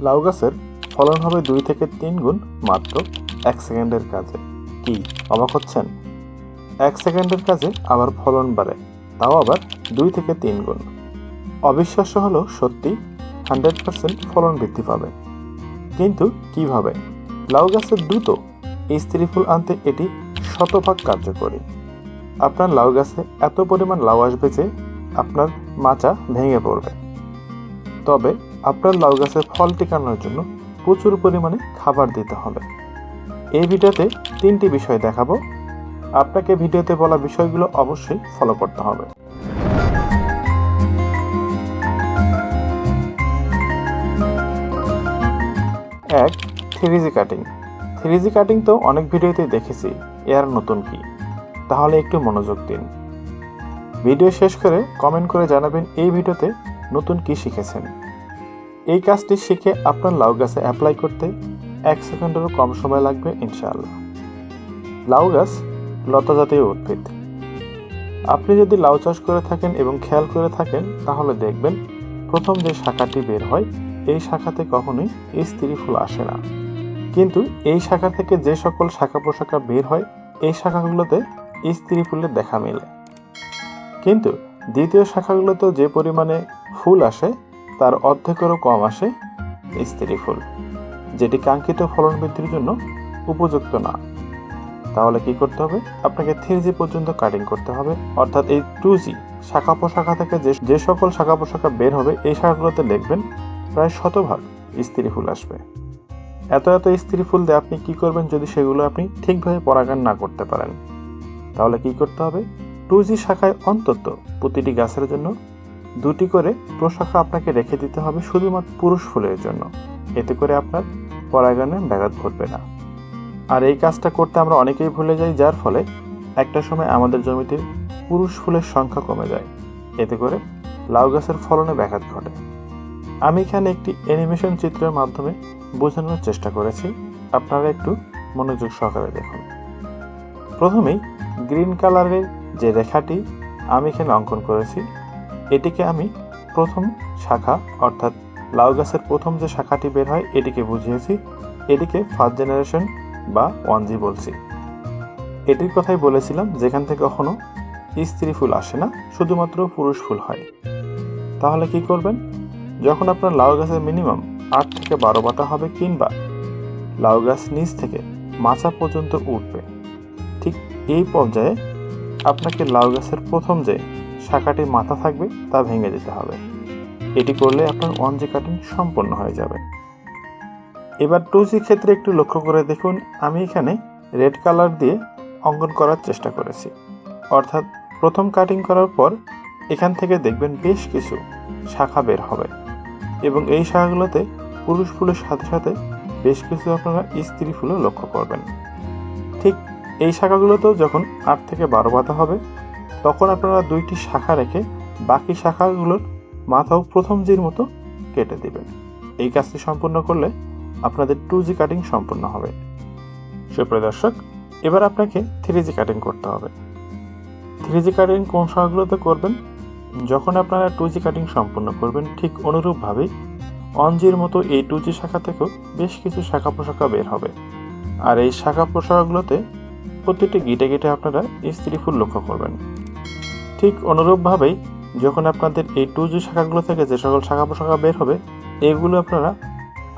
লাউ গাছের ফলন হবে দুই থেকে তিন গুণ মাত্র এক সেকেন্ডের কাজে। কি, অবাক হচ্ছেন? এক সেকেন্ডের কাজে আবার ফলন বাড়ে, তাও আবার দুই থেকে তিন গুণ। অবিশ্বাস্য হলো সত্যি হান্ড্রেড পার্সেন্ট ফলন বৃদ্ধি পাবে। কিন্তু কীভাবে? লাউ গাছের দ্রুত স্ত্রী ফুল আনতে এটি শতভাগ কার্যকরী। আপনার লাউ গাছে এত পরিমাণ লাউ আসবে যে আপনার মাচা ভেঙে পড়বে। তবে আপনার লাউ গাছের ফল টিকানোর জন্য প্রচুর পরিমাণে খাবার দিতে হবে। এই ভিডিওতে তিনটি বিষয় দেখাবো। আপনাকে ভিডিওতে বলা বিষয়গুলো অবশ্যই ফলো করতে হবে। এক, থ্রিজি কাটিং। থ্রিজি কাটিং তো অনেক ভিডিওতে দেখেছি এর নতুন কি? তাহলে একটু মনোযোগ দিন। ভিডিও শেষ করে কমেন্ট করে জানাবেন এই ভিডিওতে নতুন কি শিখেছেন। এই কাজটি শিখে আপনার লাউ গাছে অ্যাপ্লাই করতে এক সেকেন্ডেরও কম সময় লাগবে, ইনশাআল্লাহ। লাউ গাছ লতা জাতীয় উদ্ভিদ। আপনি যদি লাউ চাষ করে থাকেন এবং খেয়াল করে থাকেন, তাহলে দেখবেন প্রথম যে শাখাটি বের হয়, এই শাখাতে কখনোই স্ত্রী ফুল আসে না। কিন্তু এই শাখা থেকে যে সকল শাখা প্রশাখা বের হয়, এই শাখাগুলোতে স্ত্রী ফুলের দেখা মেলে। কিন্তু দ্বিতীয় শাখাগুলোতেও যে পরিমাণে ফুল আসে তার অর্ধেকেরও কম আসে স্ত্রী ফুল, যেটি কাঙ্ক্ষিত ফলন বৃদ্ধির জন্য উপযুক্ত না। তাহলে কি করতে হবে? আপনাকে থ্রি জি পর্যন্ত কাটিং করতে হবে, অর্থাৎ এই টু জি শাখা প্রশাখা থেকে যে যে সকল শাখা প্রশাখা বের হবে, এই শাখাগুলোতে দেখবেন প্রায় শতভাগ স্ত্রী ফুল আসবে। এত এত স্ত্রী ফুল দিয়ে আপনি কি করবেন যদি সেগুলো আপনি ঠিকভাবে পরাগান না করতে পারেন? তাহলে কি করতে হবে? টু জি শাখায় অন্তত প্রতিটি গাছের জন্য দুটি করে প্রশাখা আপনাকে রেখে দিতে হবে শুধুমাত্র পুরুষ ফুলের জন্য। এতে করে আপনার পরাগানে ব্যাঘাত ঘটবে না। আর এই কাজটা করতে আমরা অনেকেই ভুলে যাই, যার ফলে একটা সময় আমাদের জমিতে পুরুষ ফুলের সংখ্যা কমে যায়। এতে করে লাউ গাছের ফলনে ব্যাঘাত ঘটে। আমি এখানে একটি অ্যানিমেশন চিত্রের মাধ্যমে বোঝানোর চেষ্টা করেছি। আপনারা একটু মনোযোগ সহকারে দেখুন। প্রথমেই গ্রিন কালারের যে রেখাটি আমি এখানে অঙ্কন করেছি এটিকে আমি প্রথম শাখা, অর্থাৎ লাউ গাছের প্রথম যে শাখাটি বের হয়, এটিকে বুঝিয়েছি। এটিকে ফার্স্ট জেনারেশন বা ওয়ান জি বলছি। এটির কথাই বলেছিলাম, যেখান থেকে কখনো স্ত্রী ফুল আসে না, শুধুমাত্র পুরুষ ফুল হয়। তাহলে কি করবেন? যখন আপনার লাউ গাছের মিনিমাম আট থেকে বারো বাটা হবে কিংবা লাউ গাছ নিচ থেকে মাচা পর্যন্ত উঠবে, ঠিক এই পর্যায়ে আপনাকে লাউ গাছের প্রথম যে শাখাটি মাথা থাকবে তা ভেঙে দিতে হবে। এটি করলে আপনার ওয়ান জি কাটিং সম্পন্ন হয়ে যাবে। এবার টু জি ক্ষেত্রে একটু লক্ষ্য করে দেখুন, আমি এখানে রেড কালার দিয়ে অঙ্কন করার চেষ্টা করেছি। অর্থাৎ প্রথম কাটিং করার পর এখান থেকে দেখবেন বেশ কিছু শাখা বের হবে এবং এই শাখাগুলোতে পুরুষ ফুলের সাথে সাথে বেশ কিছু আপনারা স্ত্রী ফুলও লক্ষ্য করবেন। ঠিক এই শাখাগুলোতেও যখন আট থেকে বারো পাতা হবে, তখন আপনারা দুইটি শাখা রেখে বাকি শাখাগুলোর মাথাও প্রথম জির মতো কেটে দেবেন। এই কাজটি সম্পূর্ণ করলে আপনাদের টু জি কাটিং সম্পূর্ণ হবে। সুপ্রিয় দর্শক, এবার আপনাকে থ্রি জি কাটিং করতে হবে। থ্রি জি কাটিং কোন শাখাগুলোতে করবেন? যখন আপনারা টু জি কাটিং সম্পূর্ণ করবেন, ঠিক অনুরূপভাবেই অনজির মতো এই টু জি শাখা থেকেও বেশ কিছু শাখা প্রশাখা বের হবে। আর এই শাখা প্রশাখাগুলোতে প্রতিটি গিটে গিটে আপনারা স্ত্রী ফুল লক্ষ্য করবেন। ঠিক অনুরূপভাবেই যখন আপনাদের এই টু জি শাখাগুলো থেকে যে সকল শাখা প্রশাখা বের হবে, এগুলো আপনারা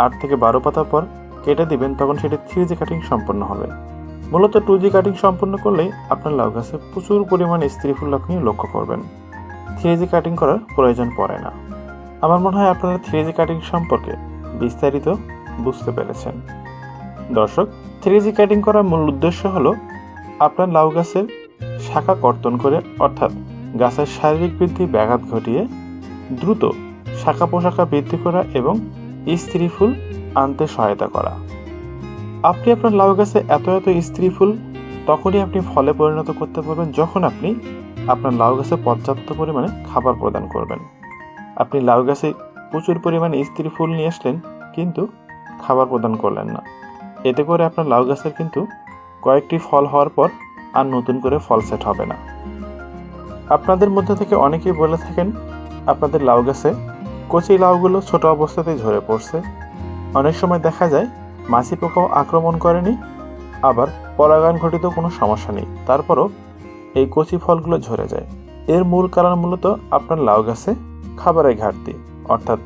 আট থেকে বারো পাতা পর কেটে দিবেন, তখন সেটি থ্রি জি কাটিং সম্পন্ন হবে। মূলত টু জি কাটিং সম্পন্ন করলেই আপনার লাউ গাছে প্রচুর পরিমাণে স্ত্রী ফুল আপনি লক্ষ্য করবেন। থ্রি জি কাটিং করার প্রয়োজন পড়ে না। আমার মনে হয় আপনারা থ্রি জি কাটিং সম্পর্কে বিস্তারিত বুঝতে পেরেছেন। দর্শক থ্রি জি কাটিং করার মূল উদ্দেশ্য হলো আপনার লাউ গাছের শাখা কর্তন করে, অর্থাৎ গাছের শারীরিক বৃদ্ধি ব্যাঘাত ঘটিয়ে দ্রুত শাখা পোশাখা বৃদ্ধি করা এবং স্ত্রী ফুল আনতে সহায়তা করা। আপনি আপনার লাউ গাছে এত এত স্ত্রী ফুল তখনই আপনি ফলে পরিণত করতে পারবেন যখন আপনি আপনার লাউ গাছে পর্যাপ্ত পরিমাণে খাবার প্রদান করবেন। আপনি লাউ গাছে প্রচুর পরিমাণে স্ত্রী ফুল নিয়ে আসলেন, কিন্তু খাবার প্রদান করলেন না। এতে করে আপনার লাউ গাছের কিন্তু কয়েকটি ফল হওয়ার পর আর নতুন করে ফল সেট হবে না। আপনাদের মধ্যে থেকে অনেকেই বলে থাকেন, আপনাদের লাউ গাছে কচি লাউগুলো ছোট অবস্থাতেই ঝরে পড়ছে। অনেক সময় দেখা যায়, মাছি পোকাও আক্রমণ করেনি, আবার পরাগায়ন ঘটিত কোনো সমস্যা নেই। তারপরও এই কচি ফলগুলো ঝরে যায়। এর মূল কারণ মূলত আপনার লাউ গাছে খাবারের ঘাটতি। অর্থাৎ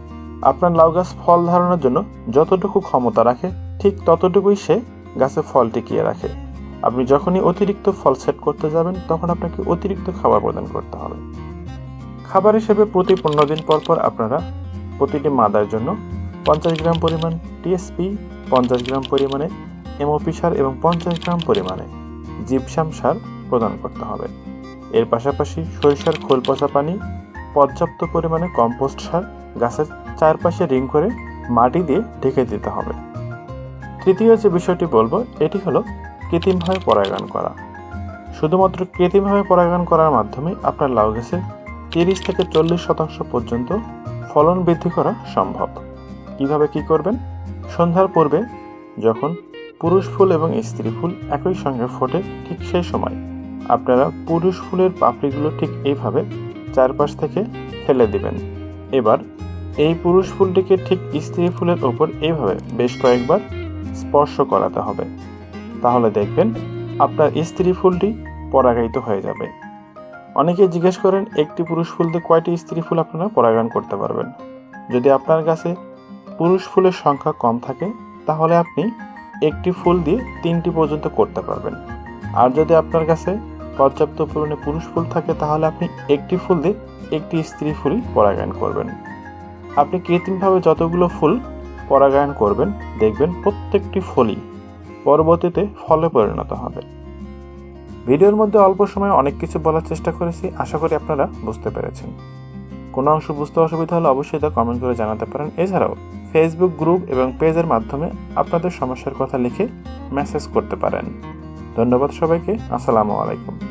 আপনার লাউ গাছ ফল ধারণের জন্য যতটুকু ক্ষমতা রাখে, ঠিক ততটুকুই সে গাছে ফল টিকিয়ে রাখে। আপনি যখনই অতিরিক্ত ফল সেট করতে যাবেন, তখন আপনাকে অতিরিক্ত খাবার প্রদান করতে হবে। খাবার হিসেবে প্রতি পনেরো দিন পর পর আপনারা প্রতিটি মাদার জন্য পঞ্চাশ গ্রাম পরিমাণ টিএসপি পঞ্চাশ গ্রাম পরিমাণে এমওপি সার এবং পঞ্চাশ গ্রাম পরিমাণে জিপসাম সার প্রদান করতে হবে। এর পাশাপাশি সরিষার খোল পচা পানি, পর্যাপ্ত পরিমাণে কম্পোস্ট সার, গাছের চারপাশে রিং করে মাটি দিয়ে ঢেকে দিতে হবে। তৃতীয় যে বিষয়টি বলব, এটি হলো কৃত্রিমভাবে পরাগায়ন করা। শুধুমাত্র কৃত্রিমভাবে পরাগায়ন করার মাধ্যমে আপনার লাউ গাছে তিরিশ থেকে চল্লিশ শতাংশ পর্যন্ত ফলন বৃদ্ধি করা সম্ভব। কীভাবে কি করবেন? সন্ধ্যার পূর্বে যখন পুরুষ ফুল এবং স্ত্রী ফুল একই সঙ্গে ফোটে ঠিক সেই সময় আপনারা পুরুষ ফুলের পাপড়িগুলো ঠিক এইভাবে চারপাশ থেকে ফেলে দিবেন। এবার এই পুরুষ ফুলটিকে ঠিক স্ত্রী ফুলের ওপর এইভাবে বেশ কয়েকবার স্পর্শ করাতে হবে। তাহলে দেখবেন আপনার স্ত্রী ফুলটি পরাগায়িত হয়ে যাবে। অনেকে জিজ্ঞেস করেন, একটি পুরুষ ফুল দিয়ে কয়টি স্ত্রী ফুল আপনারা পরাগায়ন করতে পারবেন? যদি আপনার কাছে পুরুষ ফুলের সংখ্যা কম থাকে, তাহলে আপনি একটি ফুল দিয়ে তিনটি পর্যন্ত করতে পারবেন। আর যদি আপনার কাছে পর্যাপ্ত পরিমাণে পুরুষ ফুল থাকে, তাহলে আপনি একটি ফুল দিয়ে একটি স্ত্রী ফুলই পরাগায়ন করবেন। আপনি কৃত্রিমভাবে যতগুলো ফুল পরাগায়ন করবেন, দেখবেন প্রত্যেকটি ফুলই পরবর্তীতে ফলে পরিণত হবে। ভিডিওর মধ্যে অল্প সময়ে অনেক কিছু বলার চেষ্টা করেছি, আশা করি আপনারা বুঝতে পেরেছেন। কোনো অংশ বুঝতে অসুবিধা হলে অবশ্যই তা কমেন্ট করে জানাতে পারেন। এছাড়াও ফেসবুক গ্রুপ এবং পেজের মাধ্যমে আপনাদের সমস্যার কথা লিখে মেসেজ করতে পারেন। ধন্যবাদ সবাইকে, আসসালামু আলাইকুম।